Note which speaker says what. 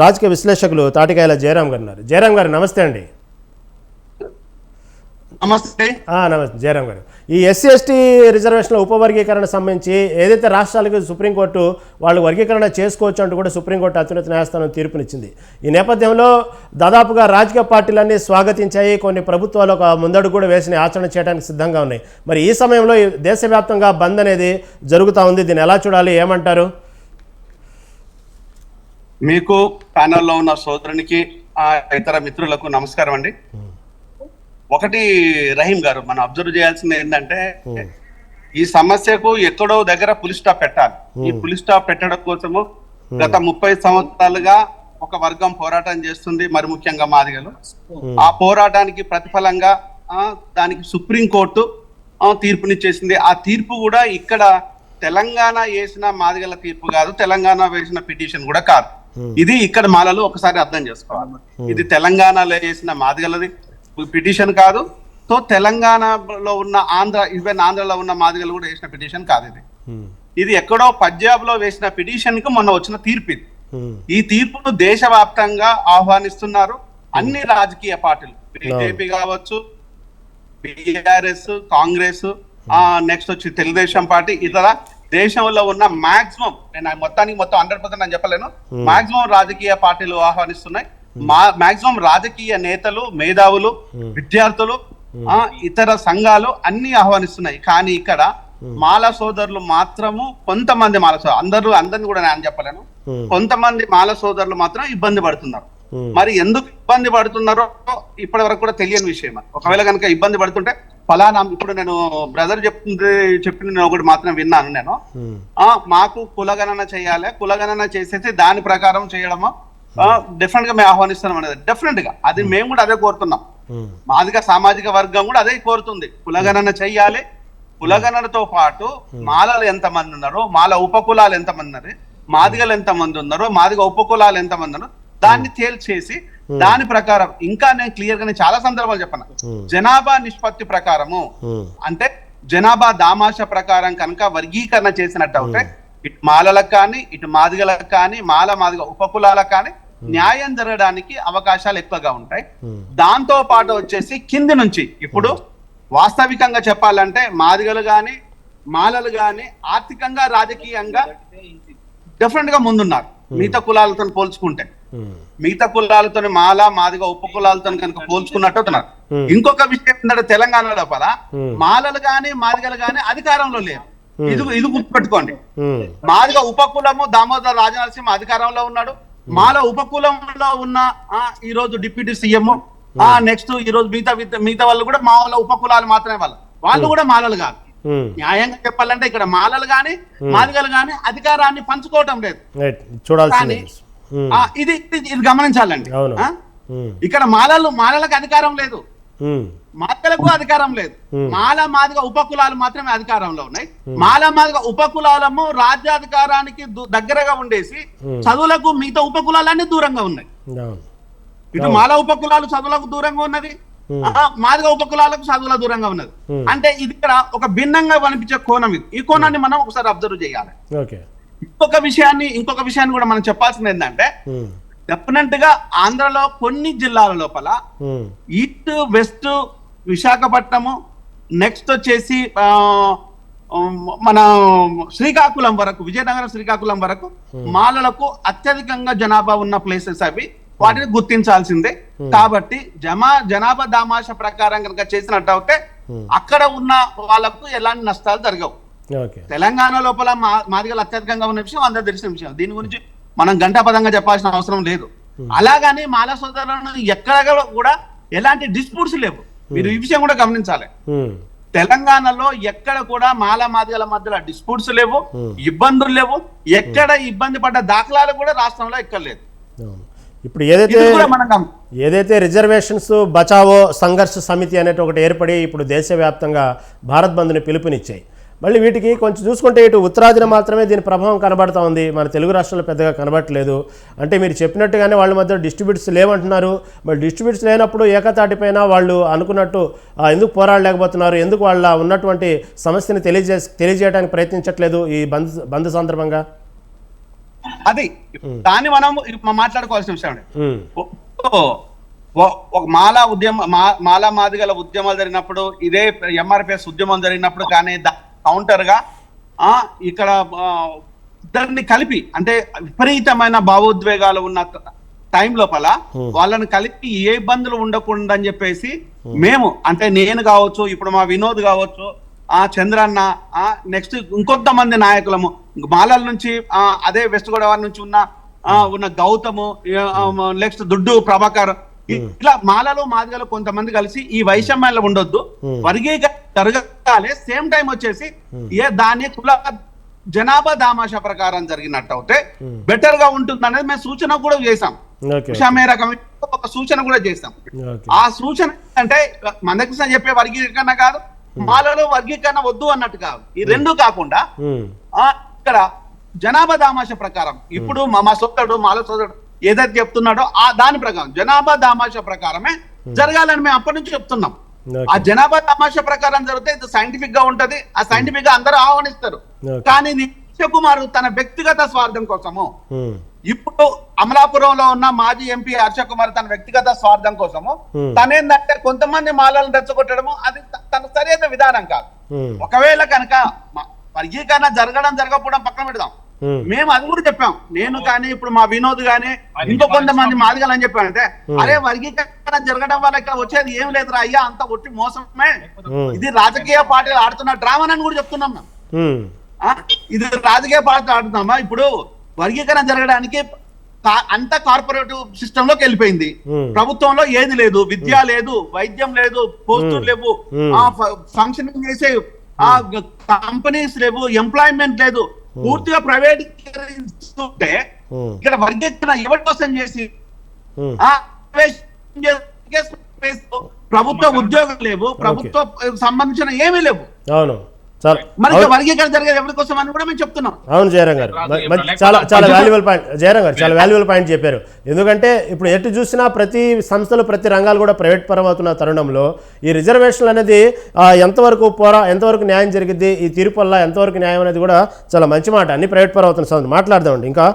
Speaker 1: రాజకీయ విశ్లేషకులు తాటికాయల జయరాం గారు ఉన్నారు. జయరాం గారు నమస్తే అండి.
Speaker 2: నమస్తే.
Speaker 1: నమస్తే జయరాం గారు. ఈ ఎస్సీ ఎస్టీ రిజర్వేషన్ల ఉపవర్గీకరణ సంబంధించి ఏదైతే రాష్ట్రాలకు సుప్రీంకోర్టు వాళ్ళు వర్గీకరణ చేసుకోవచ్చు అంటూ కూడా సుప్రీంకోర్టు అత్యున్నత న్యాయస్థానం తీర్పునిచ్చింది. ఈ నేపథ్యంలో దాదాపుగా రాజకీయ పార్టీలన్నీ స్వాగతించాయి. కొన్ని ప్రభుత్వాలు ఒక ముందడుగు కూడా వేసిన ఆచరణ చేయడానికి సిద్ధంగా ఉన్నాయి. మరి ఈ సమయంలో దేశవ్యాప్తంగా బంద్ అనేది జరుగుతూ ఉంది. దీన్ని ఎలా చూడాలి? ఏమంటారు?
Speaker 2: మీకు ప్యానల్లో ఉన్న సోదరునికి ఆ ఇతర మిత్రులకు నమస్కారం అండి. ఒకటి రహీం గారు మనం అబ్జర్వ్ చేయాల్సింది ఏంటంటే ఈ సమస్యకు ఎక్కడో దగ్గర పులి స్టాప్ పెట్టాలి. ఈ పులి స్టాప్ పెట్టడం కోసము గత ముప్పై సంవత్సరాలుగా ఒక వర్గం పోరాటం చేస్తుంది మరి ముఖ్యంగా మాదిగలు. ఆ పోరాటానికి ప్రతిఫలంగా ఆ, దానికి సుప్రీంకోర్టు తీర్పునిచ్చేసింది ఆ తీర్పు కూడా ఇక్కడ తెలంగాణ వేసిన మాదిగల తీర్పు కాదు తెలంగాణ వేసిన పిటిషన్ కూడా కాదు. ఇది ఇక్కడ మాలలో ఒకసారి అర్థం చేసుకోవాలి. ఇది తెలంగాణలో వేసిన మాదిగలది. పిటిషన్ కాదు. సో తెలంగాణలో ఉన్న ఆంధ్ర ఈవెన్ ఆంధ్రలో ఉన్న మాదిగలు కూడా వేసిన పిటిషన్ కాదు ఇది. ఇది ఎక్కడో పంజాబ్లో వేసిన పిటిషన్కు మొన్న వచ్చిన తీర్పు ఇది. ఈ తీర్పును దేశవ్యాప్తంగా ఆహ్వానిస్తున్నారు అన్ని రాజకీయ పార్టీలు. బీజేపీ కావచ్చు బీఆర్ఎస్ కాంగ్రెస్ ఆ నెక్స్ట్ వచ్చి తెలుగుదేశం పార్టీ ఇతర దేశంలో ఉన్న మాక్సిమం నేను మొత్తానికి మొత్తం హండ్రెడ్ పర్సెంట్ నేను చెప్పలేను. మాక్సిమం రాజకీయ పార్టీలు ఆహ్వానిస్తున్నాయి. మా మాక్సిమం రాజకీయ నేతలు మేధావులు విద్యార్థులు ఆ ఇతర సంఘాలు అన్ని ఆహ్వానిస్తున్నాయి. కానీ ఇక్కడ మాల సోదరులు మాత్రము కొంతమంది మాల సోదరులు అందరూ అందరిని కూడా నేను చెప్పలేను. కొంతమంది మాల సోదరులు మాత్రం ఇబ్బంది పడుతున్నారు. మరి ఎందుకు ఇబ్బంది పడుతున్నారో ఇప్పటి వరకు కూడా తెలియని విషయం. ఒకవేళ కనుక ఇబ్బంది పడుతుంటే ఫలానా ఇప్పుడు నేను బ్రదర్ చెప్తుంది చెప్పిన నేను ఒకటి మాత్రం విన్నాను నేను. ఆ మాకు కులగణన చేయాలి కులగణన చేసేసి దాని ప్రకారం చేయడము డిఫరెంట్గా మేము ఆహ్వానిస్తున్నాం అనేది. డెఫినెట్గా. అది మేము కూడా అదే కోరుతున్నాం. మాదిక సామాజిక వర్గం కూడా అదే కోరుతుంది. కులగణన చెయ్యాలి కులగణనతో పాటు మాలలు ఎంతమంది ఉన్నారు మాల ఉపకులాలు ఎంతమంది ఉన్నారు మాదిగలు ఎంతమంది ఉన్నారు మాదిగ ఉపకులాలు ఎంతమంది ఉన్నారు దాన్ని తేల్చేసి దాని ప్రకారం ఇంకా నేను క్లియర్గా నేను చాలా సందర్భాలు చెప్పాను జనాభా నిష్పత్తి ప్రకారము అంటే జనాభా దామాష ప్రకారం కనుక వర్గీకరణ చేసినట్టు అవుతే ఇటు మాలలకు కానీ ఇటు మాదిగలకు కానీ మాల మాదిగ ఉపకులాలకు కానీ న్యాయం జరగడానికి అవకాశాలు ఎక్కువగా ఉంటాయి. దాంతో పాటు వచ్చేసి కింది నుంచి ఇప్పుడు వాస్తవికంగా చెప్పాలంటే మాదిగలు గాని మాలలు గాని ఆర్థికంగా రాజకీయంగా డిఫరెంట్గా ముందున్నారు. మిగతా కులాలతో పోల్చుకుంటే. మిగతా కులాలతో మాల మాదిగ ఉప కులాలతో కనుక పోల్చుకున్నట్టు అవుతున్నారు ఇంకొక విషయం ఏంటంటే తెలంగాణ లోపల మాలలు గాని మాదిగలు గాని అధికారంలో లేరు ఇది ఇది గుర్తుపెట్టుకోండి. మాదిగ ఉపకులము దామోదర్ రాజనరసింహ అధికారంలో ఉన్నాడు. మాల ఉపకులంలో ఉన్న ఆ ఈ రోజు డిప్యూటీ సీఎం ఆ నెక్స్ట్ ఈ రోజు మిగతా మిగతా వాళ్ళు కూడా మాల ఉపకులాలు మాత్రమే వాళ్ళు. వాళ్ళు కూడా మాలలు కాదు. న్యాయంగా చెప్పాలంటే ఇక్కడ మాలలు గాని మాదిగలు గాని అధికారాన్ని పంచుకోవటం లేదు. ఆ, ఇది ఇది ఇది గమనించాలండి. ఆ? ఇక్కడ మాలలు మాలలకు అధికారం లేదు.
Speaker 1: ఉమ్,
Speaker 2: మాతలకు అధికారం లేదు. మాల మాదిగ ఉపకులాలు మాత్రమే అధికారంలో ఉన్నాయి. మాల మాదిగ ఉపకులాలము రాజ్యాధికారానికి దగ్గరగా ఉండేసి చదువులకు మిగతా ఉపకులాలన్నీ దూరంగా ఉన్నాయి. ఇటు మాల ఉపకులాలు చదువులకు దూరంగా ఉన్నది. మాదిగ ఉపకులాలకు చదువుల దూరంగా ఉన్నది. అంటే ఇది ఇక్కడ ఒక భిన్నంగా కనిపించే కోణం ఇది. ఈ కోణాన్ని మనం ఒకసారి అబ్జర్వ్ చేయాలి.
Speaker 1: ఓకే
Speaker 2: ఇంకొక విషయాన్ని ఇంకొక విషయాన్ని కూడా మనం చెప్పాల్సింది ఏంటంటే డెఫినెట్గా ఆంధ్రలో కొన్ని జిల్లాల లోపల ఈస్ట్ వెస్ట్ విశాఖపట్నము నెక్స్ట్ వచ్చేసి మన శ్రీకాకుళం వరకు విజయనగరం శ్రీకాకుళం వరకు మాలలకు అత్యధికంగా జనాభా ఉన్న ప్లేసెస్ అవి. వాటిని గుర్తించాల్సిందే. కాబట్టి జమా జనాభా దామాష ప్రకారం కనుక చేసినట్టు అయితే అక్కడ ఉన్న వాళ్ళకు ఎలాంటి నష్టాలు జరగవు. తెలంగాణ లోపల మా మాదిగలు అత్యధికంగా ఉన్న విషయం అందరూ తెలిసిన విషయం. దీని గురించి మనం గంటాపదంగా చెప్పాల్సిన అవసరం లేదు. అలాగని మాల సోదరులను ఎక్కడ కూడా ఎలాంటి డిస్ప్యూట్స్ లేవు. మీరు ఈ విషయం కూడా గమనించాలి.
Speaker 1: ఉమ్,
Speaker 2: తెలంగాణలో ఎక్కడ కూడా మాల మాదిగల మధ్యలో డిస్ప్యూట్స్ లేవు ఇబ్బందులు లేవు. ఎక్కడ ఇబ్బంది పడ్డ దాఖలాలు కూడా రాష్ట్రంలో ఎక్కర్లేదు.
Speaker 1: అవును. ఇప్పుడు ఏదైతే ఏదైతే రిజర్వేషన్స్ బచావో సంఘర్ష సమితి అనేది ఒకటి ఏర్పడి ఇప్పుడు దేశవ్యాప్తంగా భారత్ బంద్ని పిలుపునిచ్చాయి. మళ్ళీ వీటికి కొంచెం చూసుకుంటే ఇటు ఉత్తరాదిన మాత్రమే దీని ప్రభావం కనబడతా ఉంది. మన తెలుగు రాష్ట్రాల్లో పెద్దగా కనబడట్లేదు. అంటే మీరు చెప్పినట్టుగానే వాళ్ళ మధ్య డిస్ట్రిబ్యూట్స్ లేవంటున్నారు. మరి డిస్ట్రిబ్యూట్స్ లేనప్పుడు ఏకతాటిపైన వాళ్ళు అనుకున్నట్టు ఎందుకు పోరాడలేకపోతున్నారు? ఎందుకు వాళ్ళ ఉన్నటువంటి సమస్యని తెలియజే తెలియజేయడానికి ప్రయత్నించట్లేదు ఈ బంద్ బంద్ సందర్భంగా?
Speaker 2: అది దాన్ని మనం మాట్లాడుకోవాల్సిన విషయం మాలా ఉద్యమ మా- మాలా మాదిగల ఉద్యమాలు జరిగినప్పుడు ఇదే ఎంఆర్పిఎస్ ఉద్యమం జరిగినప్పుడు కానీ కౌంటర్గా ఆ ఇక్కడ ఇద్దరిని కలిపి అంటే విపరీతమైన భావోద్వేగాలు ఉన్న టైం లోపల వాళ్ళని కలిపి ఏ ఇబ్బందులు ఉండకుండా అని చెప్పేసి మేము అంటే నేను కావచ్చు ఇప్పుడు మా వినోద్ కావచ్చు ఆ చంద్రన్న ఆ నెక్స్ట్ ఇంకొంతమంది నాయకులము మాలల నుంచి ఆ అదే వెస్ట్ గోదావరి నుంచి ఉన్న ఆ ఉన్న గౌతము నెక్స్ట్ దుడ్డు ప్రభాకర్ ఇట్లా మాలలో మాదిగలు కొంతమంది కలిసి ఈ వైషమ్యాలు ఉండొద్దు వర్గీకరణ జరగాలి సేమ్ టైం వచ్చేసి ఏ దాన్ని కుల జనాభా దామాషా ప్రకారం జరిగినట్టు అయితే బెటర్గా ఉంటుంది అనేది మేము సూచన కూడా ఉషా మేరా కమిటీ ఒక సూచన కూడా
Speaker 1: ఓకే
Speaker 2: ఆ సూచన అంటే మందకృష్ణ చెప్పే వర్గీకరణ కాదు మాలలో వర్గీకరణ వద్దు అన్నట్టు కాదు. ఈ రెండు కాకుండా ఇక్కడ జనాభా దామాష ప్రకారం ఇప్పుడు మా మా సోదరుడు మాల సోదరుడు ఏదైతే చెప్తున్నాడో ఆ దాని ప్రకారం జనాభా దామాష ప్రకారమే జరగాలని మేము అప్పటి నుంచి చెప్తున్నాం. ఆ జనాభా తమాషా ప్రకారం జరిగితే ఇది సైంటిఫిక్గా ఉంటది. ఆ సైంటిఫిక్గా అందరూ ఆహ్వానిస్తారు. కానీ నిత్య కుమార్ తన వ్యక్తిగత స్వార్థం కోసము
Speaker 1: ఉమ్,
Speaker 2: ఇప్పుడు అమలాపురంలో ఉన్న మాజీ ఎంపీ హర్ష కుమార్ తన వ్యక్తిగత స్వార్థం కోసము
Speaker 1: Hmm.
Speaker 2: తనేందంటే కొంతమంది మాలలను రెచ్చగొట్టడము అది తన సరైన విధానం కాదు.
Speaker 1: ఉమ్,
Speaker 2: ఒకవేళ కనుక వర్గీకరణ జరగడం జరగకపోవడం పక్కన పెడదాం. మేము అది కూడా చెప్పాం. నేను కానీ ఇప్పుడు మా వినోద్ గానీ ఇంకో కొంతమంది మాదిగలు అని చెప్పానంటే అరే వర్గీకరణ జరగడం వల్ల ఇక్కడ వచ్చేది ఏం లేదురా అయ్యా అంత ఒట్టి మోసమే. ఇది రాజకీయ పార్టీలు ఆడుతున్న డ్రామా అని కూడా చెప్తున్నాం? ఇది రాజకీయ పార్టీ ఆడుతున్నామా? ఇప్పుడు వర్గీకరణ జరగడానికి అంత కార్పొరేటివ్ సిస్టమ్లోకి వెళ్ళిపోయింది. ప్రభుత్వంలో ఏది లేదు విద్య లేదు వైద్యం లేదు పోస్టులు. లేవు. ఆ ఫంక్షనింగ్ చేసే ఆ కంపెనీస్ లేవు ఎంప్లాయ్మెంట్ లేదు. పూర్తిగా ప్రైవేట్ ఇక్కడ వర్గీకరణ ఎవరి కోసం చేసి ప్రభుత్వ ఉద్యోగం లేవు ప్రభుత్వ సంబంధించిన ఏమీ లేవు.
Speaker 1: అవును. చాలా
Speaker 2: మరి ఇక వర్గీకరణ జరిగేది ఎవరి కోసం అని కూడా మేము చెప్తున్నాం.
Speaker 1: అవును జయరాం గారు. చాలా చాలా వాల్యుబుల్ పాయింట్ జయరాం గారు చాలా వాల్యుబుల్ పాయింట్ చెప్పారు. ఎందుకంటే ఇప్పుడు ఎటు చూసినా ప్రతి సంస్థలు ప్రతి రంగాలు కూడా ప్రైవేట్ పరం అవుతున్న తరుణంలో ఈ రిజర్వేషన్లు అనేది ఎంతవరకు పోరా ఎంతవరకు న్యాయం జరిగిద్ది ఈ తీర్పు వల్ల ఎంతవరకు న్యాయం అనేది కూడా చాలా మంచి మాట. అన్ని ప్రైవేట్ పరం అవుతున్న సంస్థలు. మాట్లాడదామండి. ఇంకా